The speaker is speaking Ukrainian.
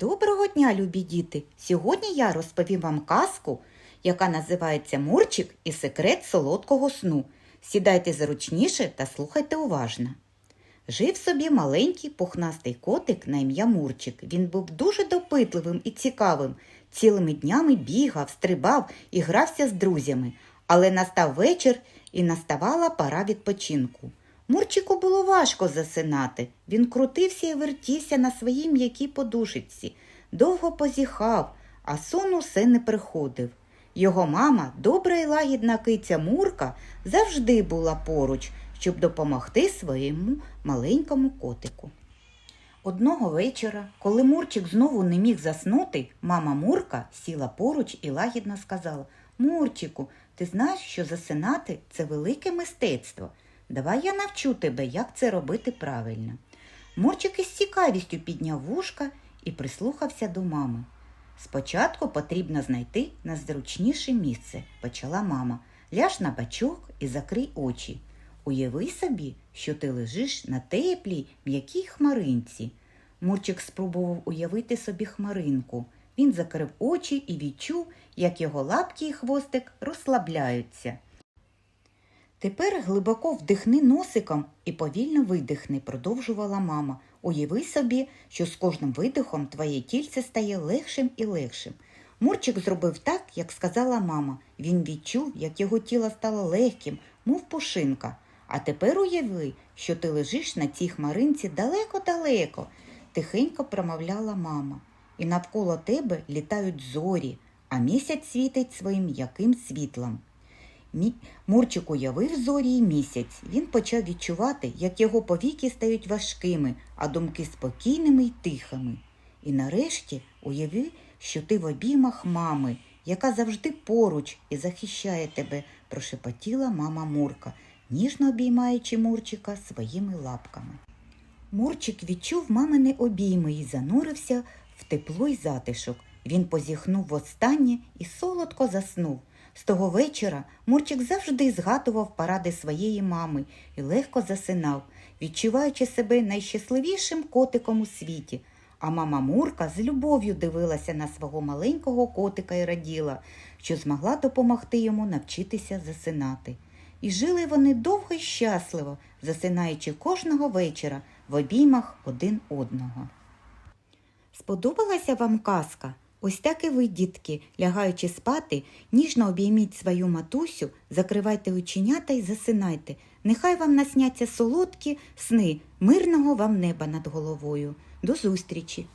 Доброго дня, любі діти! Сьогодні я розповім вам казку, яка називається Мурчик і секрет солодкого сну. Сідайте зручніше та слухайте уважно. Жив собі маленький пухнастий котик на ім'я Мурчик. Він був дуже допитливим і цікавим. Цілими днями бігав, стрибав і грався з друзями. Але настав вечір і наставала пора відпочинку. Мурчику було важко засинати. Він крутився і вертівся на своїй м'якій подушечці, довго позіхав, а сон усе не приходив. Його мама, добра і лагідна киця Мурка, завжди була поруч, щоб допомогти своєму маленькому котику. Одного вечора, коли Мурчик знову не міг заснути, мама Мурка сіла поруч і лагідно сказала Мурчику, ти знаєш, що засинати це велике мистецтво. Давай я навчу тебе, як це робити правильно. Мурчик із цікавістю підняв вушка і прислухався до мами. Спочатку потрібно знайти найзручніше місце, почала мама. Ляж на бачок і закрий очі. Уяви собі, що ти лежиш на теплій, м'якій хмаринці. Мурчик спробував уявити собі хмаринку. Він закрив очі і відчув, як його лапки і хвостик розслабляються. Тепер глибоко вдихни носиком і повільно видихни, продовжувала мама. Уяви собі, що з кожним видихом твоє тільце стає легшим і легшим. Мурчик зробив так, як сказала мама. Він відчув, як його тіло стало легким, мов пушинка. А тепер уяви, що ти лежиш на цій хмаринці далеко-далеко, тихенько промовляла мама. І навколо тебе літають зорі, а місяць світить своїм м'яким світлом. Мі... Мурчик уявив зорі й місяць. Він почав відчувати, як його повіки стають важкими, а думки спокійними й тихими. І нарешті уяви, що ти в обіймах мами, яка завжди поруч і захищає тебе, прошепотіла мама Мурка, ніжно обіймаючи Мурчика своїми лапками. Мурчик відчув мамини обійми і занурився в тепло й затишок. Він позіхнув востаннє і солодко заснув. З того вечора Мурчик завжди згадував поради своєї мами і легко засинав, відчуваючи себе найщасливішим котиком у світі. А мама Мурка з любов'ю дивилася на свого маленького котика і раділа, що змогла допомогти йому навчитися засинати. І жили вони довго й щасливо, засинаючи кожного вечора в обіймах один одного. Сподобалася вам казка? Ось так і ви, дітки, лягаючи спати, ніжно обійміть свою матусю, закривайте оченята і засинайте. Нехай вам насняться солодкі сни, мирного вам неба над головою. До зустрічі!